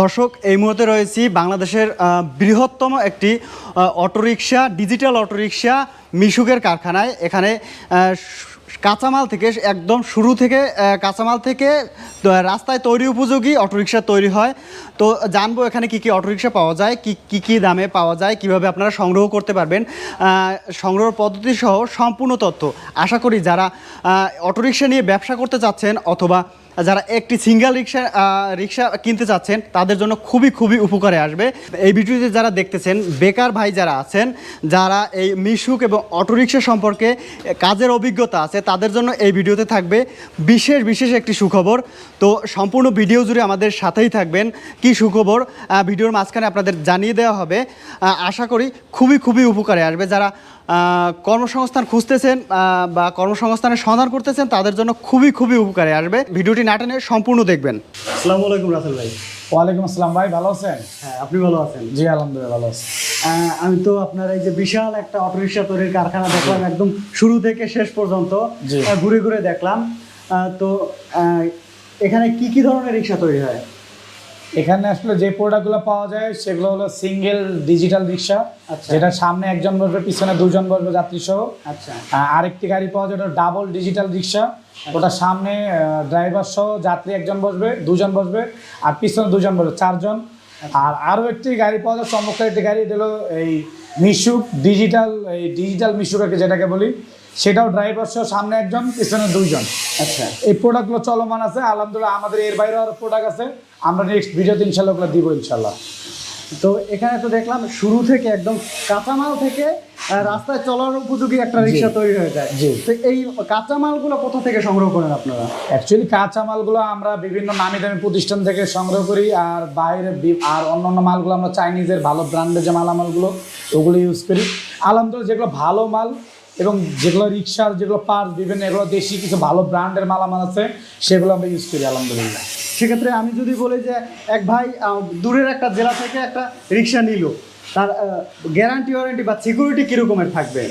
দর্শক, এই মুহূর্তে রয়েছি বাংলাদেশের বৃহত্তম একটি অটোরিকশা, ডিজিটাল অটোরিকশা মিশুকের কারখানায়। এখানে কাঁচামাল থেকে, একদম শুরু থেকে কাঁচামাল থেকে রাস্তায় তৈরি উপযোগী অটোরিকশা তৈরি হয়। তো, জানব এখানে কি কি অটোরিকশা পাওয়া যায়, কি কি কি দামে পাওয়া যায়, কীভাবে আপনারা সংগ্রহ করতে পারবেন। সংগ্রহ পদ্ধতি সহ সম্পূর্ণ তথ্য আশা করি যারা অটোরিকশা নিয়ে ব্যবসা করতে চাচ্ছেন অথবা যারা একটি সিঙ্গেল রিক্সা রিক্সা কিনতে চাচ্ছেন, তাদের জন্য খুবই খুবই উপকারে আসবে। এই ভিডিওতে যারা দেখতেছেন, বেকার ভাই যারা আছেন, যারা এই মিশুক এবং অটোরিকশা সম্পর্কে কাজের অভিজ্ঞতা আছে, তাদের জন্য এই ভিডিওতে থাকবে বিশেষ বিশেষ একটি সুখবর। তো সম্পূর্ণ ভিডিও জুড়ে আমাদের সাথেই থাকবেন। কি সুখবর? ভিডিওর মাঝখানে আপনাদের জানিয়ে দেওয়া হবে। আশা করি খুবই খুবই উপকারে আসবে। যারা কর্মসংস্থান খুঁজতেছেন বা কর্মসংস্থানের সন্ধান করতেছেন তাদের জন্য খুবই খুবই উপকারে আসবে। ভিডিওটি না টেনে সম্পূর্ণ দেখবেন। আসসালামু আলাইকুম রাসেল ভাই। ওয়ালাইকুম আসসালাম ভাই ভালো আছেন? হ্যাঁ আপনি ভালো আছেন? জি আলহামদুলিল্লাহ ভালো আছি। আমি তো আপনার এই যে বিশাল একটা অটোরিকশা তৈরির কারখানা দেখলাম একদম শুরু থেকে শেষ পর্যন্ত। ঘুরে ঘুরে দেখলাম। তো এখানে কি কি ধরনের রিক্সা তৈরি হয়? এখানে আসলে যে প্রোডাক্টগুলো পাওয়া যায় সেগুলো হলো সিঙ্গেল ডিজিটাল রিক্সা আচ্ছা। যেটা সামনে একজন বসবে পিছনে দুজন বসবে যাত্রী সহ। আচ্ছা। আরেকটি গাড়ি পাওয়া যায় ওটা ডাবল ডিজিটাল রিক্সা। ওটা সামনে ড্রাইভার সহ যাত্রী একজন বসবে দুজন বসবে আর পিছনে দুজন বসবে চারজন। আর আরও একটি গাড়ি পাওয়া যায় চমৎকার একটি গাড়ি এটা হলো এই মিশুক ডিজিটাল এই ডিজিটাল মিশুক আর কি যেটাকে বলি। সেটাও ড্রাইভার সহ সামনে একজন পিছনে দুইজন। আচ্ছা। এই প্রোডাক্টগুলো চলমান আছে আলহামদুলিল্লাহ আমাদের এর বাইরেও আরও প্রোডাক্ট আছে। আমরা নেক্সট ভিডিওতে ইনশাল্লাহ ওগুলো দিব ইনশাল্লাহ তো এখানে তো দেখলাম শুরু থেকে একদম কাঁচামাল থেকে রাস্তায় চলার উপযোগী একটা রিক্সা তৈরি হয়ে যায়। জি। তো এই কাঁচামালগুলো কোথা থেকে সংগ্রহ করেন আপনারা? অ্যাকচুয়ালি কাঁচামালগুলো আমরা বিভিন্ন নামি দামি প্রতিষ্ঠান থেকে সংগ্রহ করি আর বাইরে আর অন্য অন্য মালগুলো আমরা চাইনিজের ভালো ব্র্যান্ডের যে মালামালগুলো ওগুলো ইউজ করি। আলহামদুলিল্লাহ যেগুলো ভালো মাল এবং যেগুলো রিক্সার যেগুলো পার্ট বিভিন্ন এগুলো দেশি কিছু ভালো ব্র্যান্ডের মালামাল আছে সেগুলো আমরা ইউজ করি আলহামদুলিল্লাহ। সেক্ষেত্রে আমি যদি বলি যে এক ভাই দূরের একটা জেলা থেকে একটা রিক্সা নিল তার গ্যারান্টি ওয়ারেন্টি বা সিকিউরিটি কীরকমের থাকবে?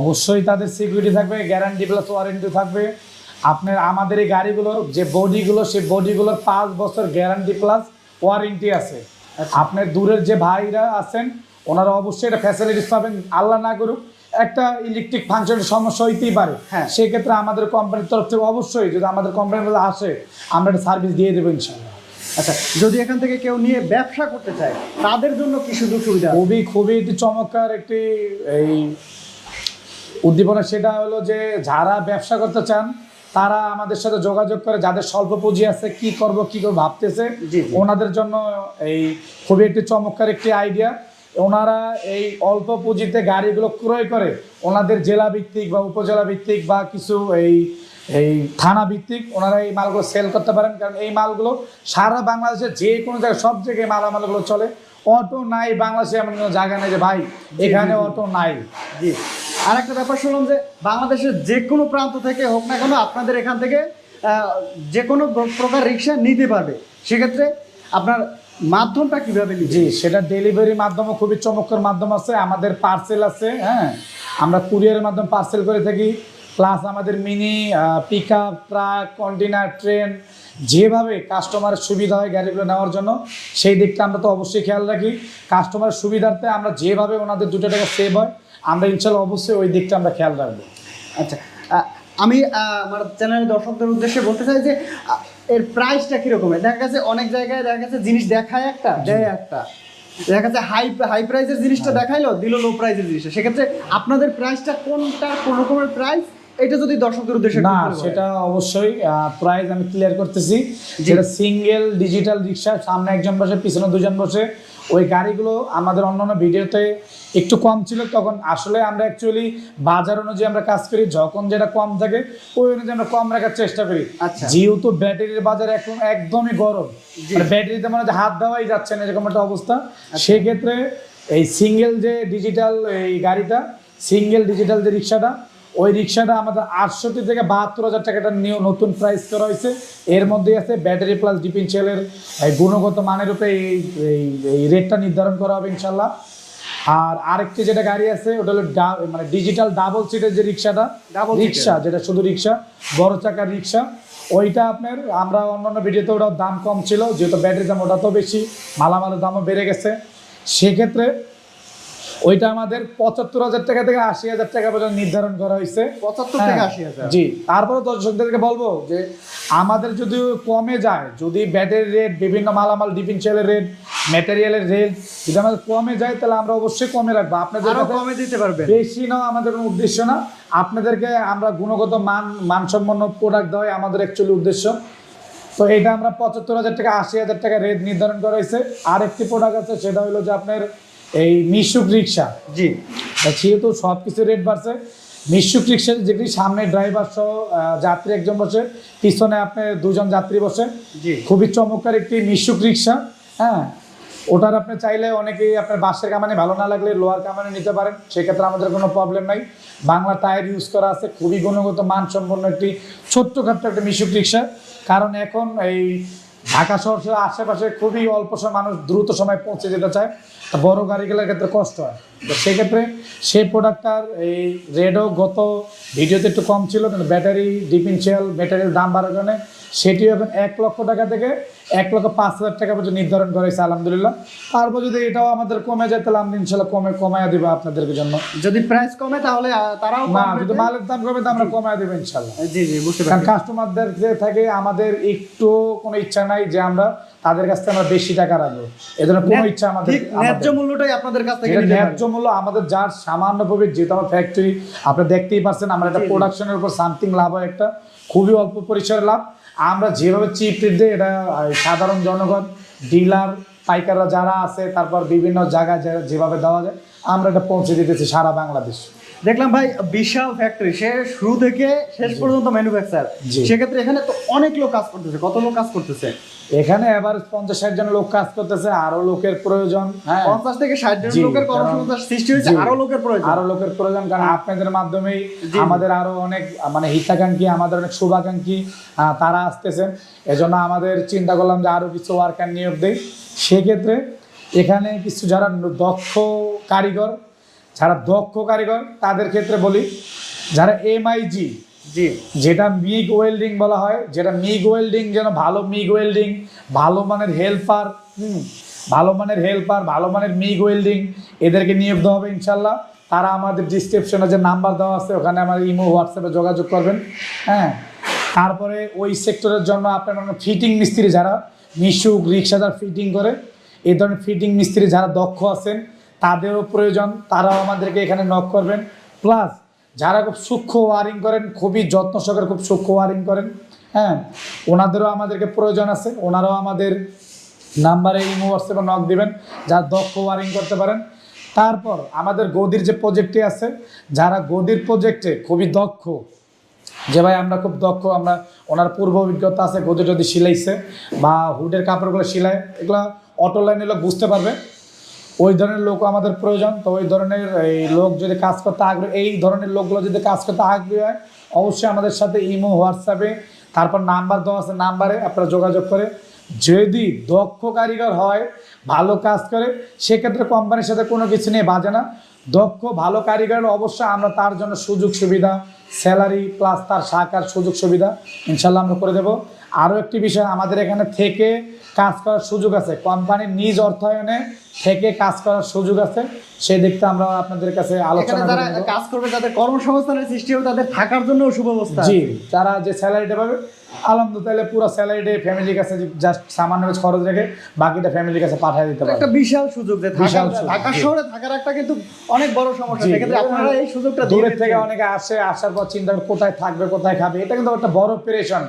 অবশ্যই তাদের সিকিউরিটি থাকবে গ্যারান্টি প্লাস ওয়ারেন্টি থাকবে। আপনার আমাদের এই গাড়িগুলোর যে বডিগুলো সেই বডিগুলোর পাঁচ বছর গ্যারান্টি প্লাস ওয়ারেন্টি আছে। আপনার দূরের যে ভাইরা আছেন ওনারা অবশ্যই এটা ফ্যাসিলিটিস পাবেন আল্লাহ না করুক। একটা ইলেকট্রিক ফাংশনের সমস্যা হইতেই পারে। হ্যাঁ। সেক্ষেত্রে আমাদের কোম্পানির তরফ থেকে অবশ্যই যদি আমাদের কোম্পানির মধ্যে আসে আমরা একটা সার্ভিস দিয়ে দেবো ইনশাল্লাহ আচ্ছা যদি এখান থেকে কেউ নিয়ে ব্যবসা করতে চায় তাদের জন্য কি সুযোগ সুবিধা? খুবই খুবই একটি চমৎকার একটি এই উদ্দীপনা। সেটা হলো যে যারা ব্যবসা করতে চান তারা আমাদের সাথে যোগাযোগ করে যাদের স্বল্প পুঁজি আছে কি করব কি করব ভাবতেছে। ওনাদের জন্য এই খুবই একটি চমৎকার একটি আইডিয়া ওনারা এই অল্প পুঁজিতে গাড়িগুলো ক্রয় করে, ওনাদের জেলা ভিত্তিক বা উপজেলা ভিত্তিক বা কিছু এই এই থানা ভিত্তিক ওনারা এই মালগুলো সেল করতে পারেন। কারণ এই মালগুলো সারা বাংলাদেশের যে কোনো জায়গায় সব জায়গায় মালামালগুলো চলে। অটো নাই বাংলাদেশে এমন কোনো জায়গা নেই যে ভাই, এখানে অটো নাই। জি। আর একটা ব্যাপার শুনলাম যে, বাংলাদেশের যে কোনো প্রান্ত থেকে হোক না কেন আপনাদের এখান থেকে যে কোনো প্রকার রিক্সা নিতে পারবে। সেক্ষেত্রে আপনার মাধ্যমটা কীভাবে জি সেটা ডেলিভারি মাধ্যমে খুবই চমৎকার মাধ্যম আছে আমাদের পার্সেল আছে হ্যাঁ? আমরা কুরিয়ারের মাধ্যমে পার্সেল করে থাকি প্লাস আমাদের mini pickup truck container train যেভাবে কাস্টমারের সুবিধা হয় গাড়িগুলো নেওয়ার জন্য সেই দিকটা আমরা তো অবশ্যই খেয়াল রাখি। কাস্টমারের সুবিধার্থে আমরা যেভাবে ওনাদের দুটো টাকা সেভ হয় আমরা ইনশাল্লাহ অবশ্যই ওই দিকটা আমরা খেয়াল রাখব। আচ্ছা আমি আমার চ্যানেলের দর্শকদের উদ্দেশ্যে বলতে চাই যে এর প্রাইসটা কীরকমের দেখা গেছে অনেক জায়গায় দেখা গেছে জিনিস দেখায় একটা দেয় একটা। দেখা যাচ্ছে হাই হাই প্রাইসের জিনিসটা দেখাইলো দিল লো প্রাইসের জিনিসটা। সেক্ষেত্রে আপনাদের প্রাইসটা কোনটা কোন রকমের প্রাইস এটা যদি দর্শকদের উদ্দেশ্যে না সেটা অবশ্যই প্রাইস আমি ক্লিয়ার করতেছি। যেটা সিঙ্গেল ডিজিটাল রিক্সা সামনে একজন বসে পিছনে দুজন বসে ওই গাড়িগুলো আমাদের অন্যান্য ভিডিওতে একটু কম ছিল তখন আসলে আমরা অ্যাকচুয়ালি বাজার অনুযায়ী আমরা কাজ করি যখন যেটা কম থাকে ওই অনুযায়ী আমরা কম রাখার চেষ্টা করি। আচ্ছা। যেহেতু ব্যাটারির বাজার এখন একদমই গরম। মানে ব্যাটারিতে মনে হাত দেওয়াই যাচ্ছে না এরকম একটা অবস্থা। সেক্ষেত্রে এই সিঙ্গেল যে ডিজিটাল এই গাড়িটা সিঙ্গেল ডিজিটাল যে রিক্সাটা ওই রিক্সাটা আমাদের আটষট্টি থেকে বাহাত্তর হাজার টাকাটা নিয়ে নতুন প্রাইস করা হয়েছে। এর মধ্যেই আছে ব্যাটারি প্লাস ডিপিনশেলের গুণগত মানের উপরে এই এই- রেটটা নির্ধারণ করা হবে ইনশাল্লাহ আর আরেকটি যেটা গাড়ি আছে ওটা হলো ডা- মানে ডিজিটাল ডাবল সিটের যে রিক্সাটা seater। রিক্সা যেটা শুধু রিক্সা বড় চাকার রিক্সা ওইটা আপনার আমরা অন্যান্য ভিডিওতে ওটার দাম কম ছিল যেহেতু ব্যাটারির দাম ওটা তো বেশি মালামালের দামও বেড়ে গেছে। সেক্ষেত্রে ওইটা আমাদের পঁচাত্তর হাজার টাকা থেকে আশি হাজার টাকা পর্যন্ত নির্ধারণ করা হয়েছে। পঁচাত্তর থেকে হ্যাঁ, আশি হাজার। জি তারপরে দর্শকদেরকে বলব যে আমাদের যদি কমে যায় যদি ব্যাটারি রেট বিভিন্ন মালামাল ডিফেন্সিয়ালের রেট ম্যাটেরিয়ালের রেট যদি আমাদের কমে যায় তাহলে আমরা অবশ্যই কমে রাখব। আপনাদের কমে দিতে পারবেন। বেশি নাও আমাদের কোনো উদ্দেশ্য না। আপনাদেরকে আমরা গুণগত মান মানসম্পন্ন প্রোডাক্ট দেওয়াই আমাদের অ্যাকচুয়ালি উদ্দেশ্য। তো এটা আমরা পঁচাত্তর হাজার টাকা আশি হাজার টাকা রেট নির্ধারণ করা হয়েছে। আর একটি প্রোডাক্ট আছে সেটা হলো যে আপনার এই মিশুক রিক্সা। জি। তা যেহেতু সব কিছু রেট বাড়ছে। মিশুক রিক্সা যেটি সামনে ড্রাইভার সহ যাত্রী একজন বসে পিছনে আপনি দুজন যাত্রী বসে। জি। খুবই চমৎকার একটি মিশুক রিক্সা হ্যাঁ? ওটার আপনি চাইলে অনেকেই আপনার বাসের কামানে ভালো না লাগলে লোয়ার কামানে নিতে পারেন সেক্ষেত্রে আমাদের কোনো প্রবলেম নাই। বাংলা টায়ার ইউজ করা আছে খুবই গুণগত মানসম্পন্ন একটি ছোট্টখাট্ট একটা মিশুক রিক্সা। কারণ এখন এই ঢাকা শহর আশেপাশে খুবই অল্প সময় মানুষ দ্রুত সময় পৌঁছে যেতে চায়। বড় গাড়িগুলোর ক্ষেত্রে কষ্ট হয়। তো সেক্ষেত্রে সেই প্রোডাক্টটার এই রেটও গত ভিডিওতে একটু কম ছিল কিন্তু ব্যাটারি ডিফেন্সিয়াল ব্যাটারির দাম বাড়ার কারণে সেটিও এখন এক লক্ষ টাকা থেকে এক লক্ষ পাঁচ হাজার টাকা পর্যন্ত নির্ধারণ করা হয়েছে আলহামদুলিল্লাহ। তারপর যদি এটাও আমাদের কমে যায় তাহলে আমরা ইনশাল্লাহ কমে কমায় দেবো আপনাদের জন্য। যদি প্রাইস কমে তাহলে তারাও না যদি মালের দাম কমে তো আমরা কমায় দেবো ইনশাল্লাহ। জি জি বুঝতে পারছি। কাস্টমারদের যে থাকে আমাদের একটু কোনো ইচ্ছা নাই যে আমরা তাদের কাছ থেকে আমরা বেশি টাকা রাখব। এ ধরনের কোনো ইচ্ছা আমাদের ন্যায্য মূল্যটাই আপনাদের কাছ থেকে ন্যায্য মূল্য আমাদের যার সামান্য প্রফিট যেহেতু আমার ফ্যাক্টরি আপনারা দেখতেই পাচ্ছেন আমরা একটা। প্রোডাকশনের উপর সামথিং লাভ হয় একটা। খুবই অল্প পরিসরে লাভ। আমরা যেভাবে চিপ দিই এটা সাধারণ জনগণ ডিলার পাইকাররা যারা আছে তারপর বিভিন্ন জায়গায় যেভাবে দেওয়া যায় আমরা এটা পৌঁছে দিতেছি সারা বাংলাদেশ। দেখলাম ভাই বিশাল ফ্যাক্টরি সে শুরু থেকে শেষ পর্যন্ত ম্যানুফ্যাকচার সেক্ষেত্রে এখানে তো অনেক লোক কাজ করতেছে। কত লোক কাজ করতেছে? এখানে এবার পঞ্চাশ ষাট জন লোক কাজ করতেছে আরও লোকের প্রয়োজন। হ্যাঁ। পঞ্চাশ থেকে ষাট জন লোকের কর্মসংস্থান সৃষ্টি হয়েছে আরও লোকের প্রয়োজন। আরও লোকের প্রয়োজন কারণ আপনাদের মাধ্যমেই আমাদের আরও অনেক মানে হিতাকাঙ্ক্ষী আমাদের অনেক শুভাকাঙ্ক্ষী তারা আসতেছেন। এজন্য আমাদের চিন্তা করলাম যে আরও কিছু ওয়ার্কার নিয়োগ দেই। সেক্ষেত্রে এখানে কিছু যারা দক্ষ কারিগর যারা দক্ষ কারিগর তাদের ক্ষেত্রে বলি যারা এমআইজি জি। যেটা মিগ ওয়েল্ডিং বলা হয় যেটা মিগ ওয়েল্ডিং যেন ভালো মিগ ওয়েল্ডিং ভালো মানের হেল্পার হুম ভালো মানের হেল্পার ভালো মানের মিগ ওয়েল্ডিং এদেরকে নিয়োগ দেওয়া হবে ইনশাল্লাহ। তারা আমাদের ডিসক্রিপশনে যে নাম্বার দেওয়া আছে ওখানে আমার ইমো হোয়াটসঅ্যাপে যোগাযোগ করবেন হ্যাঁ। তারপরে ওই সেক্টরের জন্য আপনার ফিটিং মিস্ত্রি যারা মিশুক রিক্সাদার ফিটিং করে এই ধরনের ফিটিং মিস্ত্রি যারা দক্ষ আছেন তাদেরও প্রয়োজন, তারাও আমাদেরকে এখানে নক করবেন। প্লাস যারা খুব সূক্ষ্ম ওয়ারিং করেন, খুবই যত্ন সহকারে খুব সূক্ষ্ম ওয়ারিং করেন হ্যাঁ? ওনাদেরও আমাদেরকে প্রয়োজন আছে, ওনারাও আমাদের নাম্বারে ইমো হোয়াটসঅ্যাপে নক দিবেন যারা দক্ষ ওয়ারিং করতে পারেন। তারপর, আমাদের গদির যে প্রজেক্টটি আছে, যারা গদির প্রজেক্টে খুবই দক্ষ, যে ভাই আমরা খুব দক্ষ, আমরা ওনার পূর্ব অভিজ্ঞতা আছে গদি যদি সিলাইছে বা হুডের কাপড়গুলো সিলাই এগুলো অটো লাইনে লোক বুঝতে পারবে। ওই ধরনের লোক আমাদের প্রয়োজন। তো ওই ধরনের এই লোক যদি কাজ করতে আগ্রহী এই ধরনের লোকগুলো যদি কাজ করতে আগ্রহী হয়, অবশ্যই আমাদের সাথে ইমো, হোয়াটসঅ্যাপে, তারপর নাম্বার দেওয়া আছে নাম্বারে আপনারা যোগাযোগ করে যদি দক্ষ কারিগর হয়, ভালো কাজ করে, সেক্ষেত্রে কোম্পানির সাথে কোনো কিছু নিয়ে বাজে না। দক্ষ, ভালো কারিগর অবশ্যই আমরা তার জন্য সুযোগ সুবিধা স্যালারি প্লাস তার শাখার সুযোগ সুবিধা ইনশাল্লাহ আমরা করে দেবো। আরও একটি বিষয় আমাদের এখানে থেকে কাজ করার সুযোগ আছে। কোম্পানির নিজ অর্থায়নে থেকে কাজ করার সুযোগ আছে। সেই দিকটা আমরা আপনাদের কাছে আলোচনা যারা কাজ করবে যাদের কর্মসংস্থানের সৃষ্টি হবে তাদের থাকার জন্য সুব্যবস্থা জি যারা যে স্যালারিটা পাবে আলহামদুলিল্লাহ তাহলে পুরো স্যালারিটা ফ্যামিলির কাছে জাস্ট সামান্য কিছু খরচ রেখে বাকিটা ফ্যামিলির কাছে পাঠিয়ে দিতে পারবে। একটা বিশাল সুযোগ যে ঢাকা শহরে থাকার একটা কিন্তু অনেক বড় সমস্যা। সেক্ষেত্রে আপনারা এই সুযোগটা দূরের থেকে অনেকে আসে আসার পর চিন্তা করে কোথায় থাকবে কোথায় খাবে এটা কিন্তু একটা বড় প্রেশন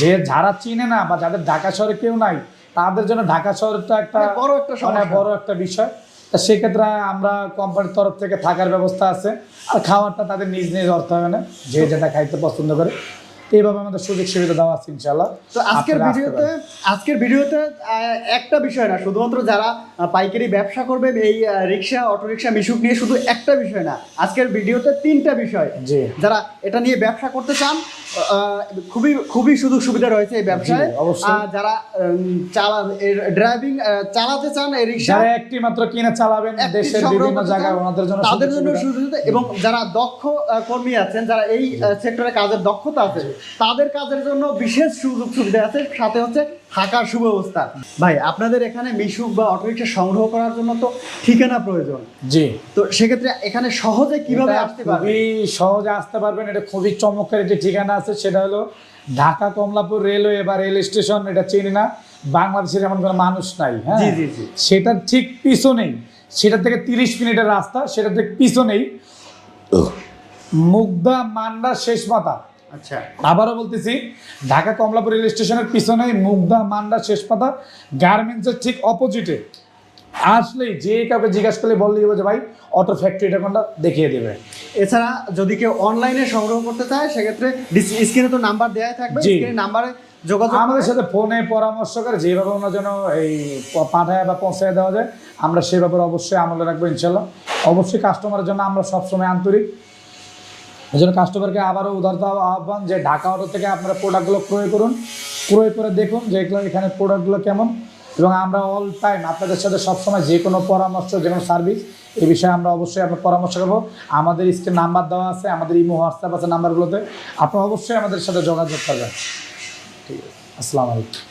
যে যারা চিনে না বা যাদের ঢাকা শহরে কেউ নাই তাদের জন্য ঢাকা শহরটা একটা বড় একটা মানে সমস্যা। বড় একটা বিষয়। তা সেক্ষেত্রে আমরা কোম্পানির তরফ থেকে থাকার ব্যবস্থা আছে। আর খাওয়ারটা তাদের নিজ নিজ অর্থায়নে যে যেটা খাইতে পছন্দ করে। এইভাবে আমাদের সুযোগ সুবিধা দেওয়া আছে ইনশাল্লাহ তো আজকের ভিডিওতে আজকের ভিডিওতে একটা বিষয় না শুধুমাত্র যারা পাইকারি ব্যবসা করবে এই রিক্সা অটো রিক্সা মিশুক নিয়ে শুধু একটা বিষয় না আজকের ভিডিওতে তিনটা বিষয়। যারা এটা নিয়ে ব্যবসা করতে চান খুবই খুবই সুযোগ সুবিধা রয়েছে এই ব্যবসায়। যারা চালা ড্রাইভিং চালাতে চান এই রিক্সা একটি মাত্র কিনে চালাবেন দেশের বিভিন্ন জায়গায় ওনাদের জন্য তাদের জন্য সুযোগ এবং যারা দক্ষ কর্মী আছেন যারা এই সেক্টরে কাজের দক্ষতা আছে তাদের কাজের জন্য বিশেষ সুযোগ সুবিধা আছে সাথে হচ্ছে থাকার সুব্যবস্থা। ভাই আপনাদের এখানে মিশুক বা অটোরিক্সা সংগ্রহ করার জন্য তো ঠিকানা প্রয়োজন। জি। তো সেক্ষেত্রে এখানে সহজে কীভাবে আসতে পারবে সহজে আসতে পারবেন এটা খুবই চমৎকার একটি ঠিকানা আছে সেটা হলো ঢাকা কমলাপুর রেলওয়ে বা রেল স্টেশন এটা চিনি না। বাংলাদেশের এমন কোনো মানুষ নাই হ্যাঁ। সেটার ঠিক পিছনেই সেটা থেকে তিরিশ মিনিটের রাস্তা সেটা থেকে পিছনেই মুগদা মান্ডা শেষ মাথা আচ্ছা। আবারও বলতেছি ঢাকা কমলাপুর রেল স্টেশনের পিছনে মুগদা মান্ডা শেষ পাতা গার্মেন্টসের ঠিক অপোজিটে। আসলেই যে কাউকে জিজ্ঞাসা করলে বললেই হবে যে ভাই অটো ফ্যাক্টরিটা কোনটা? দেখিয়ে দেবে। এছাড়া যদি কেউ অনলাইনে সংগ্রহ করতে চায় সেক্ষেত্রে স্ক্রিনে তো নাম্বার দেওয়াই থাকবে। স্ক্রিনে নাম্বারে যোগাযোগ আমাদের সাথে ফোনে পরামর্শ করে যেভাবে ওনার জন্য এই পাঠায় বা পৌঁছায় দেওয়া যায় আমরা সেই ব্যাপারে অবশ্যই আমলে রাখব ইনশাল্লাহ অবশ্যই কাস্টমারের জন্য আমরা সবসময় আন্তরিক। এই জন্য কাস্টমারকে আবারও উদারতা আহ্বান যে ঢাকা অটো থেকে আপনারা প্রোডাক্টগুলো ক্রয় করুন। ক্রয় করে দেখুন যে এগুলো এখানে প্রোডাক্টগুলো কেমন? এবং আমরা অল টাইম আপনাদের সাথে সবসময় যে কোনো পরামর্শ, যে কোনো সার্ভিস এই বিষয়ে আমরা অবশ্যই আপনার পরামর্শ করব। আমাদের স্ক্রিন নাম্বার দেওয়া আছে, আমাদের ইমো, হোয়াটসঅ্যাপ আছে নাম্বারগুলোতে আপনারা অবশ্যই আমাদের সাথে যোগাযোগ করবেন। ঠিক আছে, আসসালামু আলাইকুম।